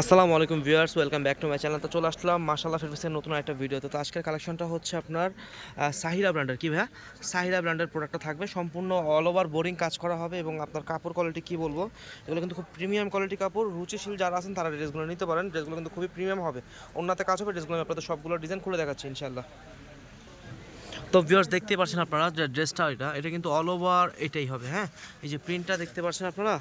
আসসালামু আলাইকুম viewers, welcome back to my channel. তো চলে আসলাম মাশাল্লাহ ফেব্রিক্সের নতুন একটা ভিডিওতে। তো আজকের কালেকশনটা হচ্ছে আপনার সাহিরা ব্র্যান্ডের। কী ভাইয়া? সাহিরা ব্র্যান্ডের প্রোডাক্টটা থাকবে। সম্পূর্ণ অল ওভার বোরিং কাজ করা হবে এবং আপনার কাপড় কোয়ালিটি কী বলব? এগুলো কিন্তু খুব প্রিমিয়াম কোয়ালিটি কাপড়। রুচিশীল যারা আছেন, তারা ড্রেসগুলো নিতে পারেন। ড্রেসগুলো কিন্তু খুবই প্রিমিয়াম হবে। অন্যতে কাজ হবে, ড্রেসগুলো আপনাদের সবগুলো ডিজাইন খুলে দেখাচ্ছি ইনশাল্লাহ তো ভিউয়ার্স দেখতে পাচ্ছেন আপনারা যে ড্রেসটা এটা এটা কিন্তু অল ওভার এটাই হবে হ্যাঁ? এই যে প্রিন্টটা দেখতে পাচ্ছেন আপনারা?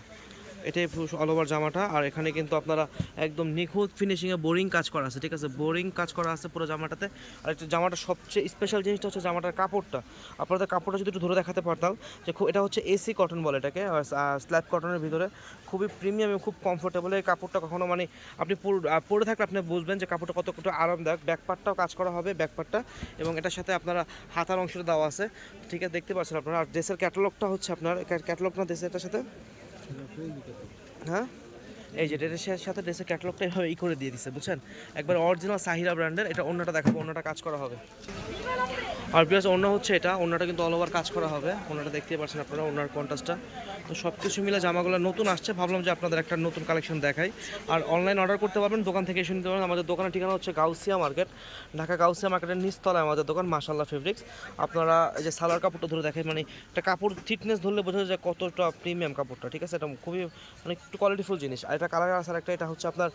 এটাই অল ওভার জামাটা। আর এখানে কিন্তু আপনারা একদম নিখুঁত ফিনিশিংয়ে বোরিং কাজ করা আছে, ঠিক আছে? বোরিং কাজ করা আছে পুরো জামাটাতে। আর একটা জামাটা সবচেয়ে স্পেশাল জিনিসটা হচ্ছে জামাটার কাপড়টা। আপনাদের কাপড়টা যদি একটু ধরে দেখাতে পারতাম, যে খুব এটা হচ্ছে এসি কটন বলে এটাকে স্ল্যাব কটনের ভিতরে। খুবই প্রিমিয়াম এবং খুব কমফোর্টেবল এই কাপড়টা কখনো মানে আপনি পরে থাকলে আপনি বুঝবেন যে কাপড়টা কত কত আরামদায়ক। ব্যাক পার্টটাও কাজ করা হবে ব্যাক পার্টটা এবং এটার সাথে আপনারা হাতার অংশটা দেওয়া আছে, ঠিক আছে? দেখতে পাচ্ছেন আপনারা? আর ড্রেসের ক্যাটালগটা হচ্ছে আপনার ক্যাটালগ না ড্রেসের সাথে হ্যাঁ? এই যে ড্রেসের সাথে ড্রেসের ক্যাটলগটা এভাবে ই করে দিয়ে দিচ্ছে বুঝছেন? একবার অরিজিনাল সাহিরা ব্র্যান্ডের এটা অন্যটা দেখাবো, অন্যটা কাজ করা হবে। আর প্লাস অন্য হচ্ছে এটা অন্যটা কিন্তু অল ওভার কাজ করা হবে। অন্যটা দেখতেই পাচ্ছেন আপনারা অন্যার কন্টাসটা তো সব কিছু মিলে জামাগুলো নতুন আসছে ভাবলাম যে আপনাদের একটা নতুন কালেকশন দেখাই। আর অনলাইন অর্ডার করতে পারবেন দোকান থেকে এসে নিতে পারবেন। আমাদের দোকানের ঠিকানা হচ্ছে গাউসিয়া মার্কেট ঢাকা গাউসিয়া মার্কেটের নিচতলায় আমাদের দোকান মাশাল্লাহ ফেব্রিক্স আপনারা এই যে সালোয়ার কাপড়টা ধরে দেখেন মানে একটা কাপড় থিকনেস ধরলে বোঝা যায় যে কতটা প্রিমিয়াম কাপড়টা ঠিক আছে? এটা খুবই মানে একটু কোয়ালিটিফুল জিনিস। আর এটা কালার আসার একটা এটা হচ্ছে আপনার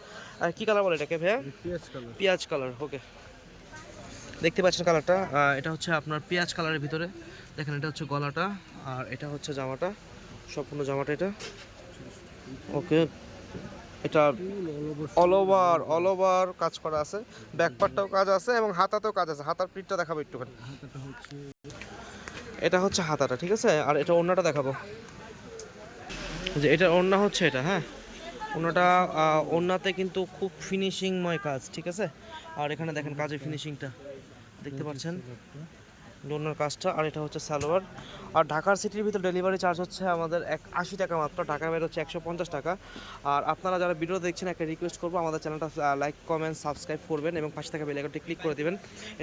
কি কালার বলে এটাকে ভাইয়া? পেঁয়াজ কালার পেঁয়াজ কালার ওকে দেখতে পাচ্ছেন কালারটা? এটা হচ্ছে আপনার পেঁয়াজ কালারের ভিতরে। দেখেন এটা হচ্ছে গলাটা আর এটা হচ্ছে জামাটা। সম্পূর্ণ জামাটা এটা। ওকে। এটা অল ওভার অল ওভার কাজ করা আছে। ব্যাক পার্টটাও কাজ আছে এবং হাতাতেও কাজ আছে। হাতার প্রিন্টটা দেখাবো একটুখানি। এটা হচ্ছে হাতাটা ঠিক আছে? আর এটা অন্যটা দেখাবো। যে এটা অন্য হচ্ছে এটা হ্যাঁ? অন্যটা অন্যতে কিন্তু খুব ফিনিশিংময় কাজ ঠিক আছে? আর এখানে দেখেন কাজের ফিনিশিংটা দেখতে পাচ্ছেন? ডোনার কাজটা আর এটা হচ্ছে সালোয়ার। আর ঢাকার সিটির ভিতর ডেলিভারি চার্জ হচ্ছে আমাদের এক আশি টাকা মাত্র ঢাকা বের হচ্ছে একশো পঞ্চাশ টাকা। আর আপনারা যারা ভিডিও দেখছেন একটা রিকোয়েস্ট করব আমাদের চ্যানেলটা লাইক কমেন্ট সাবস্ক্রাইব করবেন এবং পাশে থাকা বেলাইকনটি ক্লিক করে দেবেন।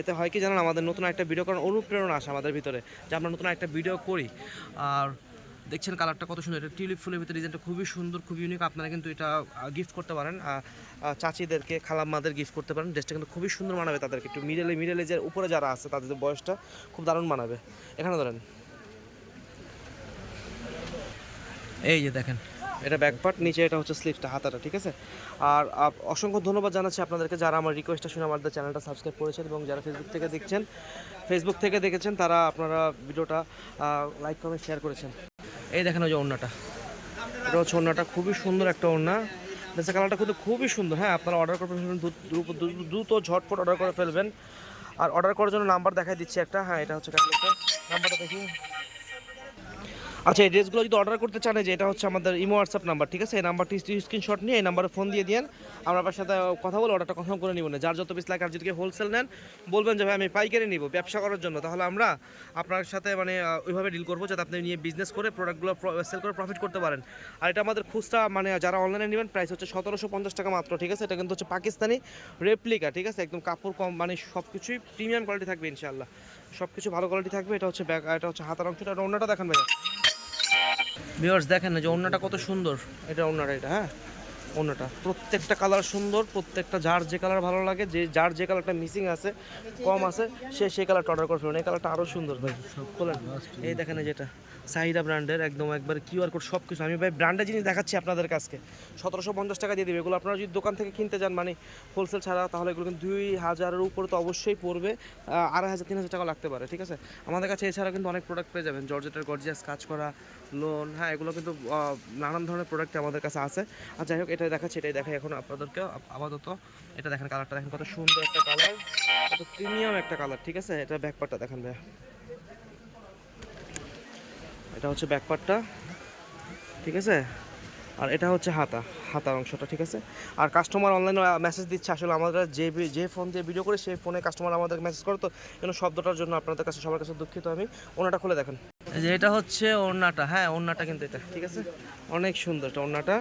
এতে হয় কি জানেন আমাদের নতুন একটা ভিডিও করার অনুপ্রেরণা আসে আমাদের ভিতরে যে আমরা নতুন একটা ভিডিও করি। আর দেখছেন কালারটা কত সুন্দর। এটা টিউলিপ ফুলের ভিতরে ডিজাইনটা খুবই সুন্দর, খুবই ইউনিক আপনারা কিন্তু এটা গিফট করতে পারেন। চাচিদেরকে, খালাম্মাদের গিফট করতে পারেন। ড্রেসটা কিন্তু খুবই সুন্দর মানাবে তাদেরকে। একটু মিডলে মিডলে যে উপরে যারা আছে, তাদের বয়সটা খুব দারুণ মানাবে। এখানে ধরেন। এই যে দেখেন, এটা ব্যাক পার্ট নিচে এটা হচ্ছে স্লিপটা হাতাটা, ঠিক আছে? আর অসংখ্য ধন্যবাদ জানাচ্ছি আপনাদেরকে যারা আমার রিকোয়েস্টটা শুনে আমাদের চ্যানেলটা সাবস্ক্রাইব করেছেন এবং যারা ফেসবুক থেকে দেখছেন ফেসবুক থেকে দেখেছেন, তারা আপনারা ভিডিওটা লাইক কমেন্ট শেয়ার করেছেন। এই দেখেন ওই যে ওড়নাটা। এটা হচ্ছে ওড়নাটা খুবই সুন্দর একটা ওড়না। দেশের কালারটা কিন্তু খুবই সুন্দর। হ্যাঁ আপনারা অর্ডার করে ফেলবেন দ্রুত- ঝটপট অর্ডার করে ফেলবেন। আর অর্ডার করার জন্য নাম্বার দেখাই দিচ্ছি একটা। হ্যাঁ এটা হচ্ছে নাম্বারটা দেখি। আচ্ছা এই ড্রেসগুলো যদি অর্ডার করতে চান যে এটা হচ্ছে আমাদের ইমো হোয়াটসঅ্যাপ নাম্বার ঠিক আছে? এই নাম্বারটি স্ক্রিনশট নিয়ে এই নাম্বারে ফোন দিয়ে দিন আমরা আপনার সাথে কথা বলে অর্ডারটা কনফার্ম করে নিব। না যার যত পিস লাগে, আর যদি হোলসেল নেন, বলবেন যে, ভাই, আমি পাইকারি নিব ব্যবসা করার জন্য। তাহলে আমরা আপনার সাথে মানে ওইভাবে ডিল করব যাতে আপনি নিয়ে বিজনেস করে প্রোডাক্টগুলো সেল করে প্রফিট করতে পারেন। আর এটা আমাদের খুচরা মানে যারা অনলাইনে নেবেন প্রাইস হচ্ছে সতেরোশো পঞ্চাশ টাকা মাত্র, ঠিক আছে? এটা কিন্তু হচ্ছে পাকিস্তানি রেপ্লিকা ঠিক আছে? একদম কাপড় কম মানে সব কিছুই প্রিমিয়াম কোয়ালিটি থাকবে ইনশাল্লাহ সব কিছু ভালো কোয়ালিটি থাকবে, এটা হচ্ছে ব্যাগ এটা হচ্ছে হাতার অংশটা অন্যটা দেখান ভাইয়া। ভিউয়ার্স দেখেন না যে ওড়নাটা কত সুন্দর। এটা ওড়নাটা এটা হ্যাঁ? ওড়নাটা। প্রত্যেকটা কালার সুন্দর প্রত্যেকটা যার যে কালার ভালো লাগে যে যার যে কালারটা মিসিং আছে কম আছে সে সেই কালারটা অর্ডার করে ফেলুন। এই কালারটা আরও সুন্দর ভাই এই দেখেন যেটা সাহিদা ব্র্যান্ডের একদম একবার কিউআর কোড সব কিছু আমি ভাই ব্র্যান্ডের জিনিস দেখাচ্ছি আপনাদের কাছকে সতেরোশো পঞ্চাশ টাকা দিয়ে দেবে। এগুলো আপনারা যদি দোকান থেকে কিনতে যান মানে হোলসেল ছাড়া, তাহলে এগুলো কিন্তু দুই হাজারের উপরে তো অবশ্যই পড়বে। আড়াই হাজার, তিন হাজার টাকা লাগতে পারে, ঠিক আছে? আমাদের কাছে এছাড়া কিন্তু অনেক প্রোডাক্ট পেয়ে যাবেন। জর্জেটের গর্জিয়াস কাজ করা লোন হ্যাঁ এগুলো কিন্তু নানান ধরনের প্রোডাক্ট আমাদের কাছে আছে। আর যাই হোক এটা দেখাচ্ছি, এটাই দেখাই এখন আপনাদেরকে। আপাতত এটা দেখেন কালারটা দেখেন, কত সুন্দর একটা কালার কত প্রিমিয়াম একটা কালার ঠিক আছে? এটা ব্যাকপার্টটা দেখেন ভাই এটা হচ্ছে ব্যাকপার্টটা ঠিক আছে? আর এটা হচ্ছে হাতা, হাতার অংশটা, ঠিক আছে? আর কাস্টমার অনলাইনে মেসেজ দিচ্ছে আসলে আমাদের যে যে ফোন দিয়ে ভিডিও করে, সেই ফোনে কাস্টমার আমাদের মেসেজ করে। তো যেন শব্দটার জন্য আপনাদের কাছে, সবার কাছে দুঃখিত আমি। ওনাটা খুলে দেখেন। যে এটা হচ্ছে ওড়নাটা হ্যাঁ ওড়নাটা কিন্তু এটা, ঠিক আছে? অনেক সুন্দর এটা ওড়নাটা।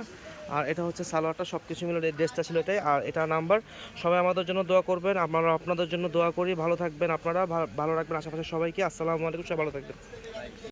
আর এটা হচ্ছে সালোয়ারটা সব কিছু মিলে ড্রেসটা ছিল এটাই। আর এটা নাম্বার সবাই আমাদের জন্য দোয়া করবেন। আমরা আপনাদের জন্য দোয়া করি। ভালো থাকবেন আপনারা ভালো রাখবেন আশেপাশে সবাইকে। আসসালামু আলাইকুম, সবাই ভালো থাকবেন।